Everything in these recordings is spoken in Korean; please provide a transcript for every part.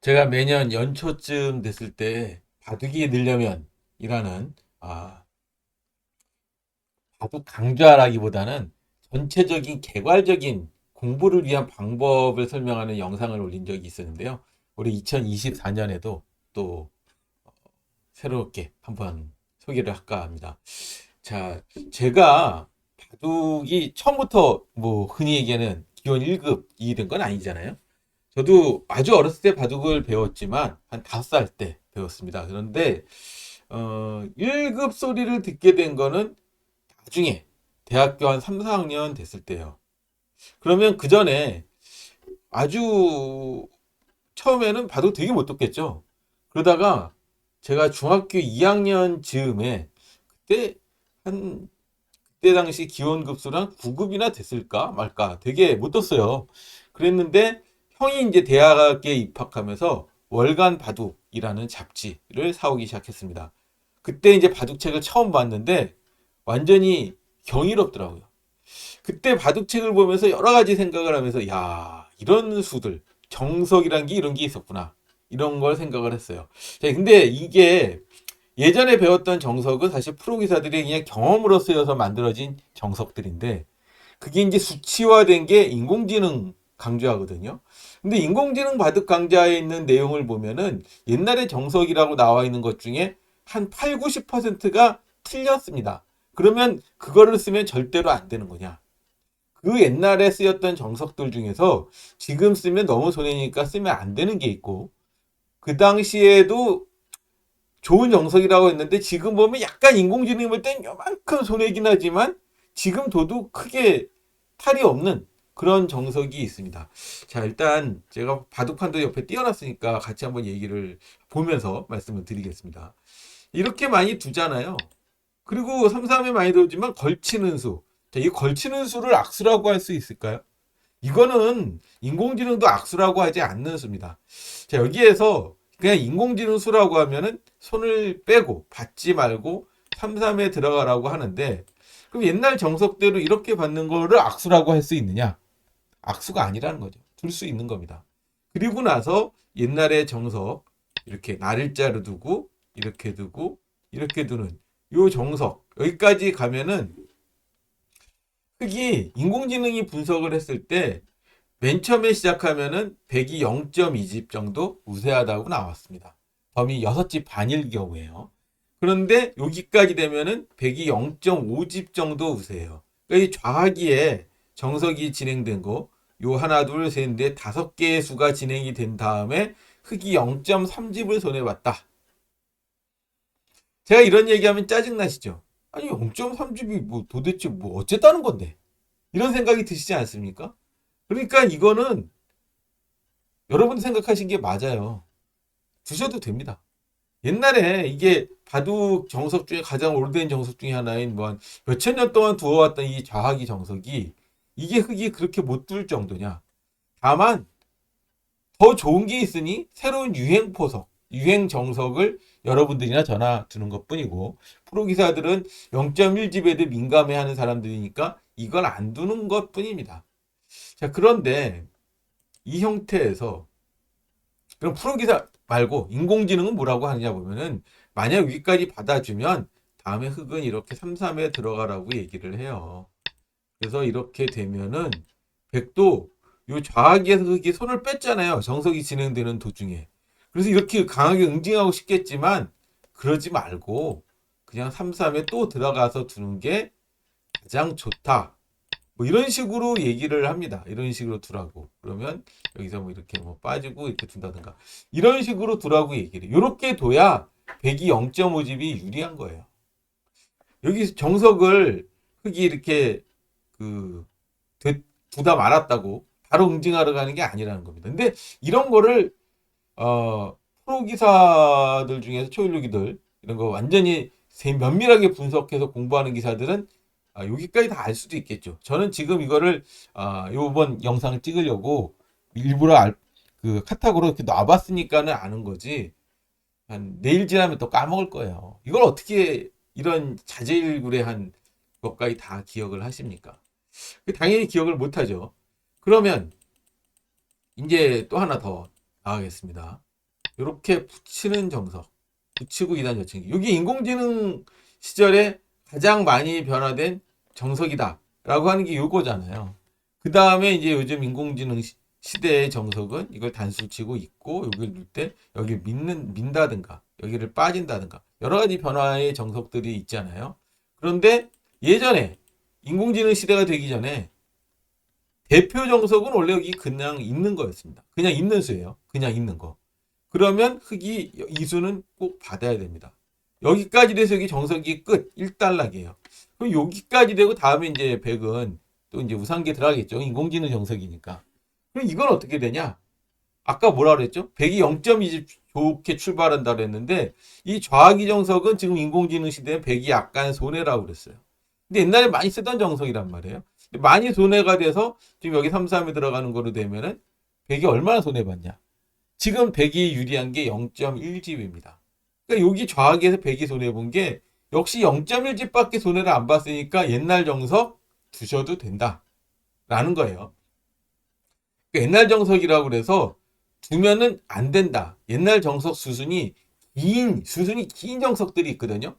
제가 매년 연초쯤 됐을 때 바둑이 늘려면 이라는 아, 바둑 강좌라기보다는 전체적인 개괄적인 공부를 위한 방법을 설명하는 영상을 올린 적이 있었는데요. 우리 2024년에도 또 어, 새롭게 한번 소개를 할까 합니다. 자, 제가 바둑이 처음부터 뭐 흔히 얘기하는 기원 1급이 된건 아니잖아요. 저도 아주 어렸을 때 바둑을 배웠지만 한 다섯 살 때 배웠습니다. 그런데 어, 1급 소리를 듣게 된 거는 나중에 대학교 한 3, 4학년 됐을 때요. 그러면 그 전에 아주 처음에는 바둑 되게 못 뒀겠죠. 그러다가 제가 중학교 2학년 즈음에 그때 한 그때 당시 기원급수랑 9급이나 됐을까 말까 되게 못 뒀어요. 그랬는데 형이 이제 대학에 입학하면서 월간 바둑이라는 잡지를 사오기 시작했습니다. 그때 이제 바둑책을 처음 봤는데 완전히 경이롭더라고요. 그때 바둑책을 보면서 여러 가지 생각을 하면서 야 이런 수들 정석이란 게 이런 게 있었구나 이런 걸 생각을 했어요. 자, 근데 이게 예전에 배웠던 정석은 사실 프로 기사들이 그냥 경험으로 쓰여서 만들어진 정석들인데 그게 이제 수치화된 게 인공지능 강조하거든요. 근데 인공지능 바둑 강좌에 있는 내용을 보면은 옛날에 정석이라고 나와 있는 것 중에 한 8, 90%가 틀렸습니다. 그러면 그거를 쓰면 절대로 안 되는 거냐? 그 옛날에 쓰였던 정석들 중에서 지금 쓰면 너무 손해니까 쓰면 안 되는 게 있고 그 당시에도 좋은 정석이라고 했는데 지금 보면 약간 인공지능 볼땐 요만큼 손해긴 하지만 지금 둬도 크게 탈이 없는 그런 정석이 있습니다. 자, 일단 제가 바둑판도 옆에 띄워놨으니까 같이 한번 얘기를 보면서 말씀을 드리겠습니다. 이렇게 많이 두잖아요. 그리고 3, 3에 많이 들어오지만 걸치는 수. 자, 이 걸치는 수를 악수라고 할 수 있을까요? 이거는 인공지능도 악수라고 하지 않는 수입니다. 자, 여기에서 그냥 인공지능 수라고 하면은 손을 빼고 받지 말고 3, 3에 들어가라고 하는데 그럼 옛날 정석대로 이렇게 받는 거를 악수라고 할 수 있느냐? 악수가 아니라는 거죠. 둘수 있는 겁니다. 그리고 나서 옛날의 정석 이렇게 날일자로 두고 이렇게 두고 이렇게 두는 요 정석 여기까지 가면은 흙이 인공지능이 분석을 했을 때 맨 처음에 시작하면은 100이 0.2집 정도 우세하다고 나왔습니다. 범위 6집 반일 경우에요. 그런데 여기까지 되면은 100이 0.5집 정도 우세해요. 그러니까 이 좌하기에 정석이 진행된 거, 요 하나, 둘, 셋, 넷, 다섯 개의 수가 진행이 된 다음에 흙이 0.3집을 손해봤다. 제가 이런 얘기하면 짜증나시죠? 아니, 0.3집이 뭐 도대체 뭐 어쨌다는 건데? 이런 생각이 드시지 않습니까? 그러니까 이거는 여러분 생각하신 게 맞아요. 두셔도 됩니다. 옛날에 이게 바둑 정석 중에 가장 오래된 정석 중에 하나인 뭐 몇천 년 동안 두어왔던 이 좌하기 정석이 이게 흙이 그렇게 못둘 정도냐. 다만 더 좋은 게 있으니 새로운 유행 포석, 유행 정석을 여러분들이나 저나 두는 것 뿐이고 프로 기사들은 0.1집에도 민감해하는 사람들이니까 이걸 안 두는 것 뿐입니다. 자, 그런데 이 형태에서 그럼 프로 기사 말고 인공지능은 뭐라고 하느냐 보면은 만약 여기까지 받아주면 다음에 흙은 이렇게 3, 3에 들어가라고 얘기를 해요. 그래서 이렇게 되면은 백도 요 좌하기에서 손을 뺐잖아요. 정석이 진행되는 도중에. 그래서 이렇게 강하게 응징하고 싶겠지만 그러지 말고 그냥 3, 3에 또 들어가서 두는 게 가장 좋다. 뭐 이런 식으로 얘기를 합니다. 이런 식으로 두라고. 그러면 여기서 뭐 이렇게 뭐 빠지고 이렇게 둔다든가. 이런 식으로 두라고 얘기를. 이렇게 둬야 100이 0.5집이 유리한 거예요. 여기 정석을 흙이 이렇게 그 되- 두다 말았다고 바로 응징하러 가는 게 아니라는 겁니다. 근데 이런 거를 어 프로 기사들 중에서 초일루기들 이런 거 완전히 세- 면밀하게 분석해서 공부하는 기사들은 아, 여기까지 다 알 수도 있겠죠. 저는 지금 이거를 아, 요번 영상을 찍으려고 일부러 알, 그 카탁으로 이렇게 놔봤으니까는 아는 거지. 한 내일 지나면 또 까먹을 거예요. 이걸 어떻게 이런 자제일구레한 것까지 다 기억을 하십니까? 그 당연히 기억을 못 하죠. 그러면 이제 또 하나 더 나가겠습니다. 이렇게 붙이는 정석, 붙이고 2단 여칭기. 이게 인공지능 시절에 가장 많이 변화된 정석이다라고 하는 게 요거잖아요. 그 다음에 이제 요즘 인공지능 시- 시대의 정석은 이걸 단수 치고 있고 여기를 넣을 때 여기 믿는 민다든가 여기를 빠진다든가 여러 가지 변화의 정석들이 있잖아요. 그런데 예전에 인공지능 시대가 되기 전에 대표 정석은 원래 여기 그냥 있는 거였습니다. 그냥 있는 수예요. 그냥 있는 거. 그러면 흑이 이 수는 꼭 받아야 됩니다. 여기까지 돼서 여기 정석이 끝 1단락이에요. 그럼 여기까지 되고 다음에 이제 100은 또 이제 우상계 들어가겠죠. 인공지능 정석이니까. 그럼 이건 어떻게 되냐? 아까 뭐라 그랬죠? 100이 0.2집 좋게 출발한다 그랬는데 이 좌악이 정석은 지금 인공지능 시대에 100이 약간 손해라고 그랬어요. 근데 옛날에 많이 쓰던 정석이란 말이에요. 많이 손해가 돼서 지금 여기 3, 3에 들어가는 거로 되면은 100이 얼마나 손해봤냐? 지금 100이 유리한 게 0.1집입니다. 그러니까 여기 좌악에서 100이 손해본 게 역시 0.1집밖에 손해를 안 봤으니까 옛날 정석 두셔도 된다. 라는 거예요. 그러니까 옛날 정석이라고 그래서 두면은 안 된다. 옛날 정석 수순이 긴, 수순이 긴 정석들이 있거든요.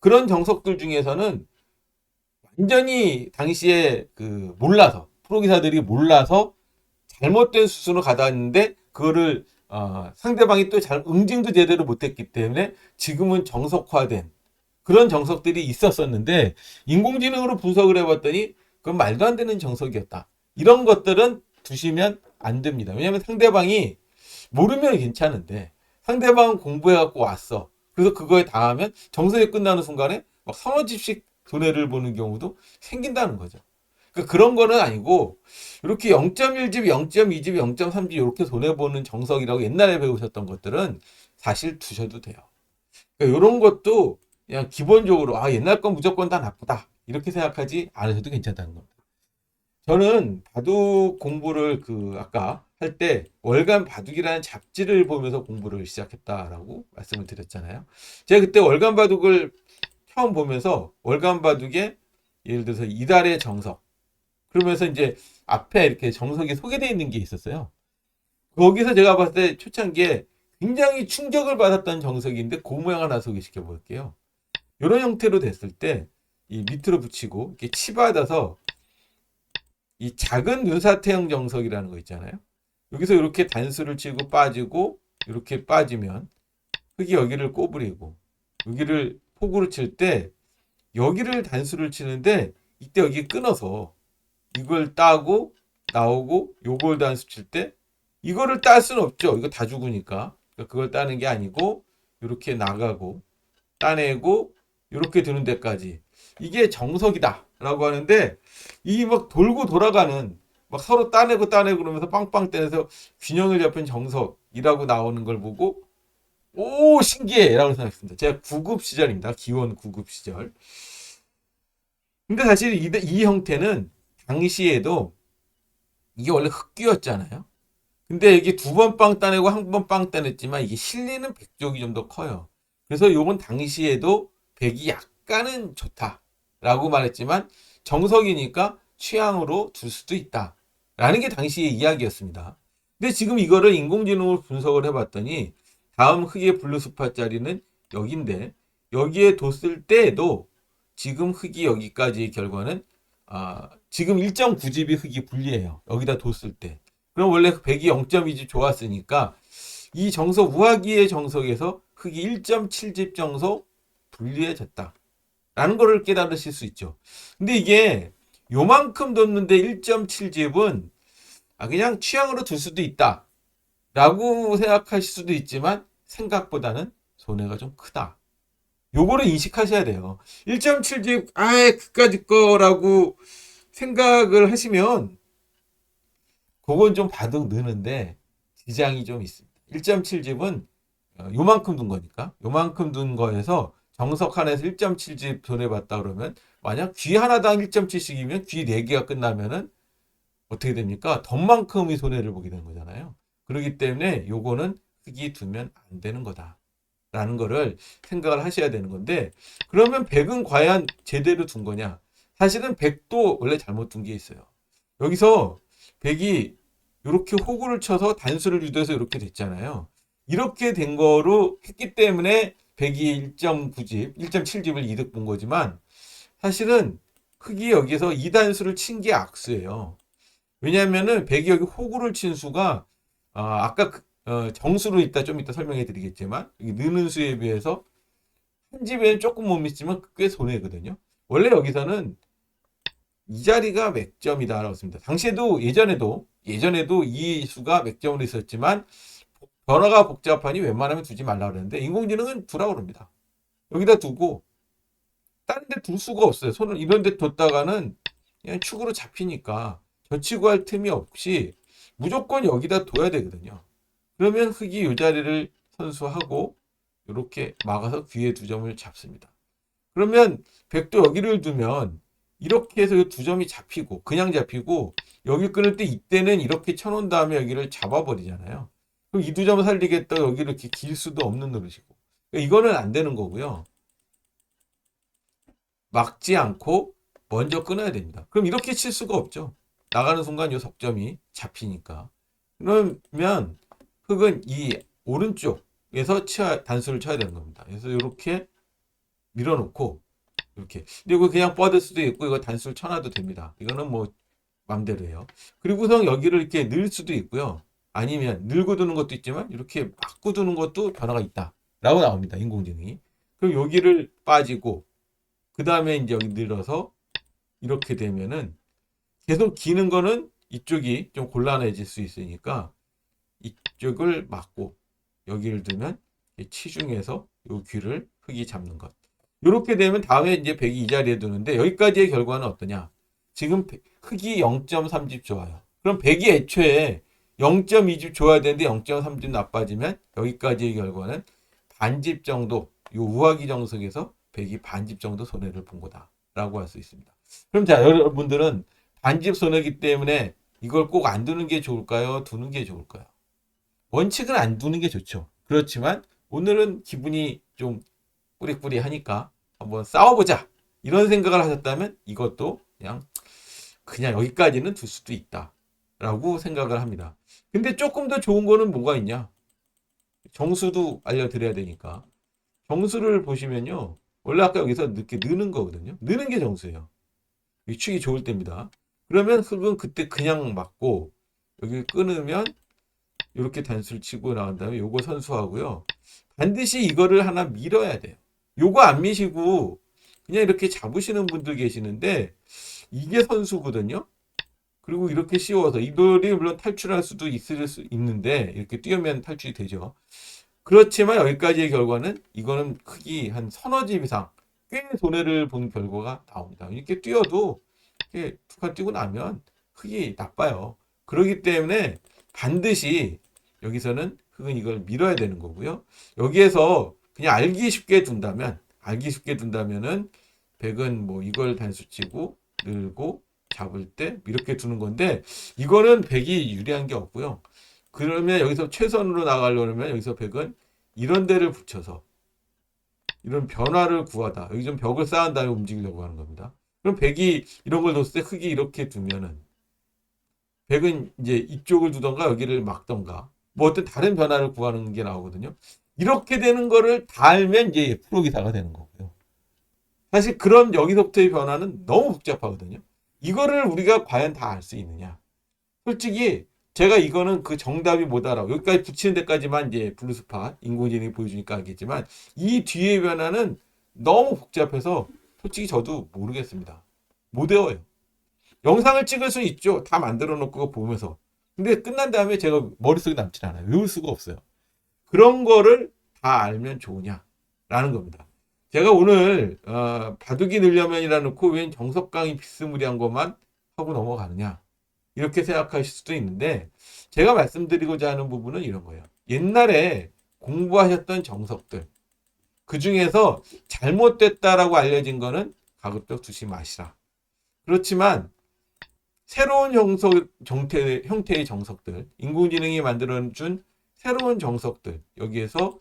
그런 정석들 중에서는 완전히 당시에 그 몰라서, 프로기사들이 몰라서 잘못된 수순으로 가다 왔는데 그거를 어, 상대방이 또 잘 응징도 제대로 못했기 때문에 지금은 정석화된 그런 정석들이 있었었는데 인공지능으로 분석을 해봤더니 그건 말도 안 되는 정석이었다. 이런 것들은 두시면 안 됩니다. 왜냐하면 상대방이 모르면 괜찮은데 상대방은 공부해갖고 왔어. 그래서 그거에 당하면 정석이 끝나는 순간에 막 서너 집씩 손해를 보는 경우도 생긴다는 거죠. 그러니까 그런 거는 아니고 이렇게 0.1집, 0.2집, 0.3집 이렇게 손해 보는 정석이라고 옛날에 배우셨던 것들은 사실 두셔도 돼요. 그러니까 이런 것도 그냥 기본적으로 아 옛날 건 무조건 다 나쁘다 이렇게 생각하지 않으셔도 괜찮다는 겁니다. 저는 바둑 공부를 그 아까 할 때 월간 바둑이라는 잡지를 보면서 공부를 시작했다라고 말씀을 드렸잖아요. 제가 그때 월간 바둑을 처음 보면서 월간 바둑에 예를 들어서 이달의 정석 그러면서 이제 앞에 이렇게 정석이 소개되어 있는 게 있었어요. 거기서 제가 봤을 때 초창기에 굉장히 충격을 받았던 정석인데 그 모양 하나 소개시켜 볼게요. 이런 형태로 됐을 때 이 밑으로 붙이고 이렇게 치받아서 이 작은 눈사태형 정석이라는 거 있잖아요. 여기서 이렇게 단수를 치고 빠지고 이렇게 빠지면 흙이 여기를 꼬부리고 여기를 포구를 칠 때 여기를 단수를 치는데 이때 여기 끊어서 이걸 따고 나오고 요걸 단수 칠 때 이거를 딸 수는 없죠. 이거 다 죽으니까. 그러니까 그걸 따는 게 아니고 이렇게 나가고 따내고 이렇게 드는 데까지 이게 정석이다라고 하는데 이 막 돌고 돌아가는 막 서로 따내고 따내고 그러면서 빵빵 떼내서 균형을 잡힌 정석이라고 나오는 걸 보고 오 신기해라고 생각했습니다. 제가 9급 시절입니다. 기원 9급 시절. 근데 사실 이, 이 형태는 당시에도 이게 원래 흑귀였잖아요. 근데 이게 두 번 빵 따내고 한 번 빵 따냈지만 이게 실리는 백족이 좀 더 커요. 그래서 요건 당시에도 백이 약간은 좋다라고 말했지만 정석이니까 취향으로 둘 수도 있다 라는 게 당시의 이야기였습니다. 근데 지금 이거를 인공지능으로 분석을 해봤더니 다음 흑의 블루스파 자리는 여기인데 여기에 뒀을 때에도 지금 흑이 여기까지의 결과는 아, 지금 1.9집이 흑이 불리해요. 여기다 뒀을 때. 그럼 원래 100이 0.2집 좋았으니까 이 정석 우하기의 정석에서 흑이 1.7집 정석 불리해졌다. 라는 거를 깨달으실 수 있죠. 근데 이게 요만큼 뒀는데 1.7집은 아, 그냥 취향으로 둘 수도 있다. 라고 생각하실 수도 있지만 생각보다는 손해가 좀 크다. 요거를 인식하셔야 돼요. 1.7집, 아예 그까짓 거라고 생각을 하시면 그건 좀 바둑 느는데 지장이 좀 있습니다. 1.7집은 어, 요만큼 둔 거니까 요만큼 둔 거에서 정석 하나에서 1.7집 손해봤다 그러면 만약 귀 하나당 1.7씩이면 귀 4개가 끝나면은 어떻게 됩니까? 덤만큼의 손해를 보게 되는 거잖아요. 그렇기 때문에 요거는 흑이 두면 안 되는 거다. 라는 거를 생각을 하셔야 되는 건데 그러면 100은 과연 제대로 둔 거냐? 사실은 100도 원래 잘못 둔 게 있어요. 여기서 100이 이렇게 호구를 쳐서 단수를 유도해서 이렇게 됐잖아요. 이렇게 된 거로 했기 때문에 102 1.9집, 1.7집을 이득 본 거지만 사실은 흑이 여기서 2단수를 친 게 악수예요. 왜냐하면은 백이 여기 호구를 친 수가 아, 아까 그, 어, 정수로 이따 좀 이따 설명해 드리겠지만 느는 수에 비해서 한 집에는 조금 못 미치면 꽤 손해거든요. 원래 여기서는 이 자리가 맥점이다라고 했습니다. 당시에도 예전에도 예전에도 이 수가 맥점으로 있었지만 변화가 복잡하니 웬만하면 두지 말라 그랬는데 인공지능은 두라고 그럽니다. 여기다 두고 다른 데 둘 수가 없어요. 손을 이런 데 뒀다가는 그냥 축으로 잡히니까 젖히고 할 틈이 없이 무조건 여기다 둬야 되거든요. 그러면 흑이 이 자리를 선수하고 이렇게 막아서 귀에 두 점을 잡습니다. 그러면 백도 여기를 두면 이렇게 해서 이두 점이 잡히고 그냥 잡히고 여기 끊을 때 이때는 이렇게 쳐놓은 다음에 여기를 잡아버리잖아요. 그럼 이 두 점을 살리겠다 여기를 이렇게 길 수도 없는 노릇이고 그러니까 이거는 안 되는 거고요. 막지 않고 먼저 끊어야 됩니다. 그럼 이렇게 칠 수가 없죠. 나가는 순간 이 석점이 잡히니까. 그러면 흑은 이 오른쪽에서 쳐야, 단수를 쳐야 되는 겁니다. 그래서 이렇게 밀어놓고 이렇게 그리고 그냥 뻗을 수도 있고 이거 단수를 쳐놔도 됩니다. 이거는 뭐 맘대로예요. 그리고선 여기를 이렇게 늘 수도 있고요. 아니면 늘고 두는 것도 있지만 이렇게 막고 두는 것도 변화가 있다. 라고 나옵니다. 인공지능이. 그럼 여기를 빠지고 그 다음에 이제 여기 늘어서 이렇게 되면은 계속 기는 거는 이쪽이 좀 곤란해질 수 있으니까 이쪽을 막고 여기를 두면 이 치중해서 요 귀를 흙이 잡는 것. 이렇게 되면 다음에 이제 백이 이 자리에 두는데 여기까지의 결과는 어떠냐? 지금 흙이 0.3집 좋아요. 그럼 백이 애초에 0.2집 좋아야 되는데 0.3집 나빠지면 여기까지의 결과는 반집 정도, 요 우하기 정석에서 백이 반집 정도 손해를 본 거다라고 할 수 있습니다. 그럼 자 여러분들은 반집 손해기 때문에 이걸 꼭 안 두는 게 좋을까요? 두는 게 좋을까요? 원칙은 안 두는 게 좋죠. 그렇지만 오늘은 기분이 좀 꾸리꾸리하니까 한번 싸워보자 이런 생각을 하셨다면 이것도 그냥 그냥 여기까지는 둘 수도 있다 라고 생각을 합니다. 근데 조금 더 좋은 거는 뭐가 있냐? 정수도 알려드려야 되니까 정수를 보시면요 원래 아까 여기서 이렇게 느는 거거든요. 느는 게 정수예요. 위축이 좋을 때입니다. 그러면 흙은 그때 그냥 맞고 여기 끊으면 이렇게 단수를 치고 나간 다음에 요거 선수하고요. 반드시 이거를 하나 밀어야 돼요. 요거 안 미시고 그냥 이렇게 잡으시는 분들 계시는데 이게 선수거든요. 그리고 이렇게 씌워서 이들이 물론 탈출할 수도 있을 수 있는데 이렇게 뛰면 탈출이 되죠. 그렇지만 여기까지의 결과는 이거는 크기 한 서너 집 이상 꽤 손해를 본 결과가 나옵니다. 이렇게 뛰어도 두칸 뛰고 나면 흙이 나빠요. 그렇기 때문에 반드시 여기서는 흙은 이걸 밀어야 되는 거고요. 여기에서 그냥 알기 쉽게 둔다면 알기 쉽게 둔다면은 백은 뭐 이걸 단수치고 늘고 잡을 때 이렇게 두는 건데 이거는 백이 유리한 게 없고요. 그러면 여기서 최선으로 나가려면 여기서 백은 이런 데를 붙여서 이런 변화를 구하다. 여기 좀 벽을 쌓은 다음에 움직이려고 하는 겁니다. 그럼 백이 이런 걸 뒀을 때 흙이 이렇게 두면은 백은 이제 이쪽을 두던가 여기를 막던가 뭐 어떤 다른 변화를 구하는 게 나오거든요. 이렇게 되는 거를 다 알면 이제 프로 기사가 되는 거고요. 사실 그런 여기서부터의 변화는 너무 복잡하거든요. 이거를 우리가 과연 다 알 수 있느냐? 솔직히 제가 이거는 그 정답이 못 알아. 여기까지 붙이는 데까지만 이제 블루스팟 인공지능이 보여주니까 알겠지만 이 뒤의 변화는 너무 복잡해서 솔직히 저도 모르겠습니다. 못 외워요. 영상을 찍을 수 있죠. 다 만들어 놓고 보면서. 근데 끝난 다음에 제가 머릿속에 남질 않아요. 외울 수가 없어요. 그런 거를 다 알면 좋으냐라는 겁니다. 제가 오늘 어, 바둑이 늘려면이라 놓고 웬 정석 강의 비스무리한 것만 하고 넘어가느냐 이렇게 생각하실 수도 있는데 제가 말씀드리고자 하는 부분은 이런 거예요. 옛날에 공부하셨던 정석들 그 중에서 잘못됐다라고 알려진 거는 가급적 두지 마시라. 그렇지만 새로운 형석, 정태, 형태의 정석들, 인공지능이 만들어준 새로운 정석들, 여기에서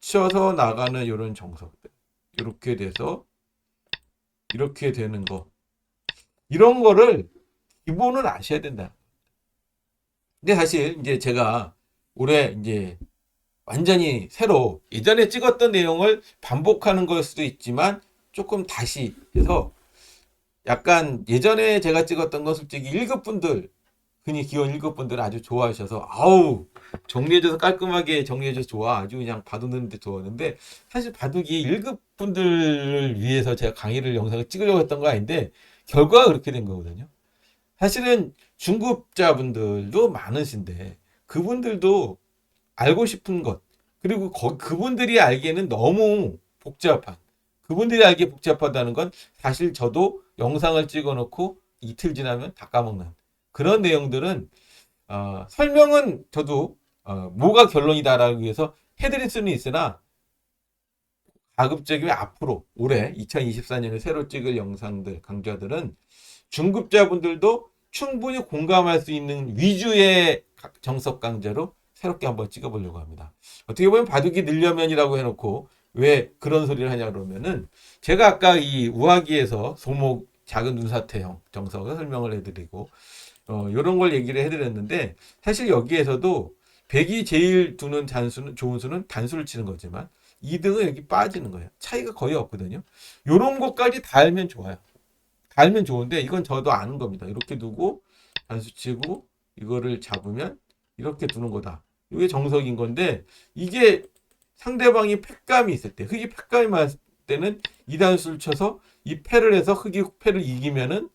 붙여서 나가는 이런 정석들, 이렇게 돼서 이렇게 되는 거, 이런 거를 기본을 아셔야 된다. 근데 사실 이제 제가 올해 이제 완전히 새로 예전에 찍었던 내용을 반복하는 걸 수도 있지만 조금 다시 해서 약간 예전에 제가 찍었던 건 솔직히 1급 분들 흔히 기원 1급 분들은 아주 좋아하셔서 아우 정리해줘서 깔끔하게 정리해줘서 좋아 아주 그냥 바둑는데 좋았는데 사실 바둑이 1급 분들을 위해서 제가 강의를 영상을 찍으려고 했던 거 아닌데 결과가 그렇게 된 거거든요. 사실은 중급자분들도 많으신데 그분들도 알고 싶은 것. 그리고 거- 그분들이 알기에는 너무 복잡한. 그분들이 알기에 복잡하다는 건 사실 저도 영상을 찍어놓고 이틀 지나면 다 까먹는. 그런 내용들은 어, 설명은 저도 어, 뭐가 결론이다라고 위해서 해드릴 수는 있으나 가급적이면 앞으로 올해 2024년에 새로 찍을 영상들 강좌들은 중급자분들도 충분히 공감할 수 있는 위주의 각- 정석 강좌로 새롭게 한번 찍어보려고 합니다. 어떻게 보면 바둑이 늘려면이라고 해놓고 왜 그런 소리를 하냐 그러면은 제가 아까 이 우하기에서 소목 작은 눈사태형 정석을 설명을 해드리고 어, 이런 걸 얘기를 해드렸는데 사실 여기에서도 백이 제일 두는 단수는 좋은 수는 단수를 치는 거지만 2등은 여기 빠지는 거예요. 차이가 거의 없거든요. 요런 것까지 다 알면 좋아요. 다 알면 좋은데 이건 저도 아는 겁니다. 이렇게 두고 단수 치고 이거를 잡으면 이렇게 두는 거다. 이게 정석인 건데 이게 상대방이 패감이 있을 때 흑이 패감이 많을 때는 이 단수를 쳐서 이 패를 해서 흑이 패를 이기면은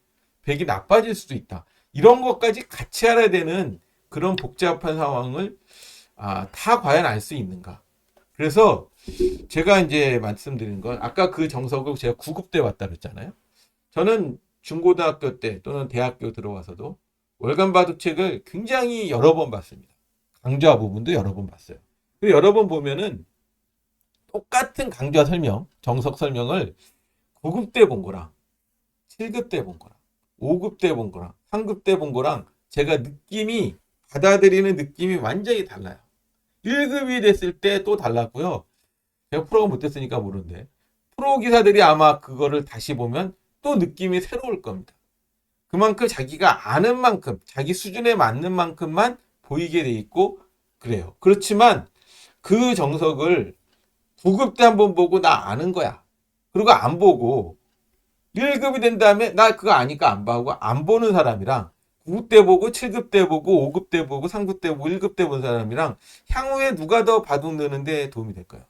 백이 나빠질 수도 있다. 이런 것까지 같이 알아야 되는 그런 복잡한 상황을 아, 다 과연 알 수 있는가? 그래서 제가 이제 말씀드린 건 아까 그 정석을 제가 9급 때 왔다 그랬잖아요. 저는 중고등학교 때 또는 대학교 들어와서도 월간 바둑책을 굉장히 여러 번 봤습니다. 강좌 부분도 여러 번 봤어요. 그 여러 번 보면은 똑같은 강좌 설명, 정석 설명을 9급 때 본 거랑 7급 때 본 거랑 5급 때 본 거랑 3급 때 본 거랑 제가 느낌이 받아들이는 느낌이 완전히 달라요. 1급이 됐을 때 또 달랐고요. 제가 프로가 못 됐으니까 모르는데 프로 기사들이 아마 그거를 다시 보면 또 느낌이 새로울 겁니다. 그만큼 자기가 아는 만큼 자기 수준에 맞는 만큼만 보이게 돼 있고 그래요. 그렇지만 그 정석을 9급 때 한번 보고 나 아는 거야. 그리고 안 보고 1급이 된 다음에 나 그거 아니까 안 봐고 안 보는 사람이랑 9급 때 보고 7급 때 보고 5급 때 보고 3급 때 보고 1급 때 본 사람이랑 향후에 누가 더 바둑 느는 데 도움이 될까요?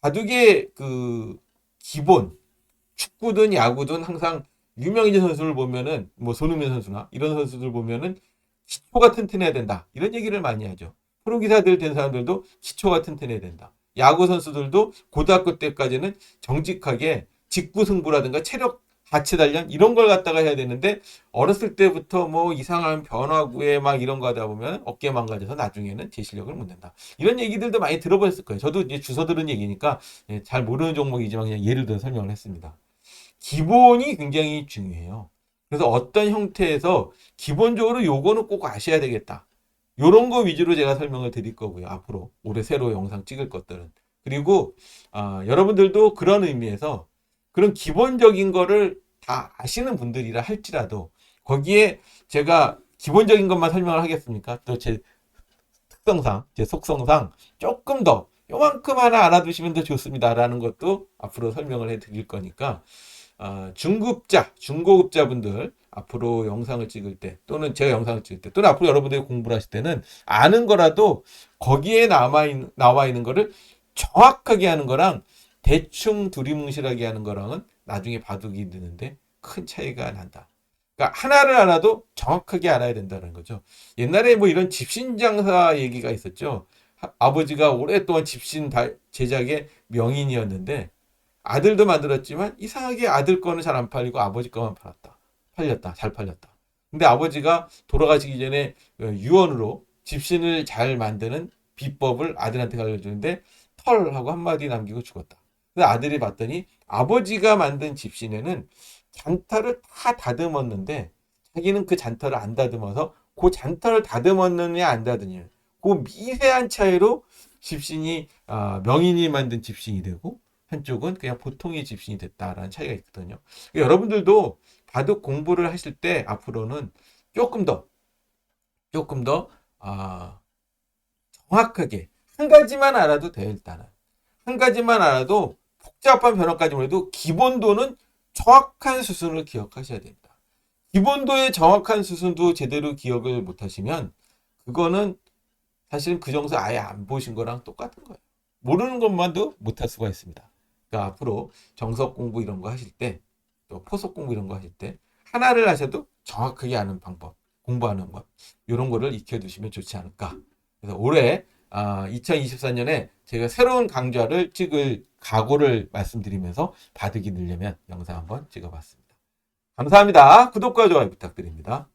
바둑의 그 기본 축구든 야구든 항상 유명해진 선수를 보면은 뭐 손흥민 선수나 이런 선수들 보면은 기초가 튼튼해야 된다 이런 얘기를 많이 하죠. 프로 기사들 된 사람들도 기초가 튼튼해야 된다. 야구 선수들도 고등학교 때까지는 정직하게 직구 승부라든가 체력 하체 단련 이런 걸 갖다가 해야 되는데 어렸을 때부터 뭐 이상한 변화구에 막 이런 거 하다 보면 어깨 망가져서 나중에는 제 실력을 못 낸다. 이런 얘기들도 많이 들어보셨을 거예요. 저도 이제 주워 들은 얘기니까 예, 잘 모르는 종목이지만 그냥 예를 들어 설명을 했습니다. 기본이 굉장히 중요해요. 그래서 어떤 형태에서 기본적으로 요거는 꼭 아셔야 되겠다. 요런 거 위주로 제가 설명을 드릴 거고요. 앞으로 올해 새로 영상 찍을 것들은. 그리고 아, 여러분들도 그런 의미에서 그런 기본적인 거를 다 아시는 분들이라 할지라도 거기에 제가 기본적인 것만 설명을 하겠습니까? 또 제 특성상, 제 속성상 조금 더 요만큼 하나 알아두시면 더 좋습니다라는 것도 앞으로 설명을 해 드릴 거니까 아, 중급자, 중고급자분들 앞으로 영상을 찍을 때 또는 제가 영상을 찍을 때 또는 앞으로 여러분들이 공부를 하실 때는 아는 거라도 거기에 남아 있는 나와 있는 거를 정확하게 하는 거랑 대충 두리뭉실하게 하는 거랑은 나중에 바둑이 느는데 큰 차이가 난다. 그러니까 하나를 알아도 정확하게 알아야 된다는 거죠. 옛날에 뭐 이런 집신 장사 얘기가 있었죠. 하- 아버지가 오랫동안 집신 다- 제작의 명인이었는데 아들도 만들었지만 이상하게 아들 거는 잘 안 팔리고 아버지 거만 팔았다. 팔렸다. 잘 팔렸다. 근데 아버지가 돌아가시기 전에 어, 유언으로 집신을 잘 만드는 비법을 아들한테 알려주는데 털하고 한마디 남기고 죽었다. 그래서 아들이 봤더니 아버지가 만든 집신에는 잔털을 다 다듬었는데 자기는 그 잔털을 안 다듬어서 그 잔털을 다듬었느냐 안 다듬느냐 그 미세한 차이로 집신이 아, 명인이 만든 집신이 되고 한쪽은 그냥 보통의 집신이 됐다라는 차이가 있거든요. 그러니까 여러분들도 바둑 공부를 하실 때 앞으로는 조금 더 조금 더 아, 정확하게 한 가지만 알아도 돼요, 일단은. 한 가지만 알아도 복잡한 변화까지 몰라도 기본도는 정확한 수순을 기억하셔야 됩니다. 기본도의 정확한 수순도 제대로 기억을 못 하시면 그거는 사실은 그 정서 아예 안 보신 거랑 똑같은 거예요. 모르는 것만도 못할 수가 있습니다. 그러니까 앞으로 정석 공부 이런 거 하실 때, 또 포석 공부 이런 거 하실 때, 하나를 하셔도 정확하게 아는 방법, 공부하는 것, 이런 거를 익혀두시면 좋지 않을까. 그래서 올해, 아, 2024년에 제가 새로운 강좌를 찍을 각오를 말씀드리면서 바득이 늘려면 영상 한번 찍어봤습니다. 감사합니다. 구독과 좋아요 부탁드립니다.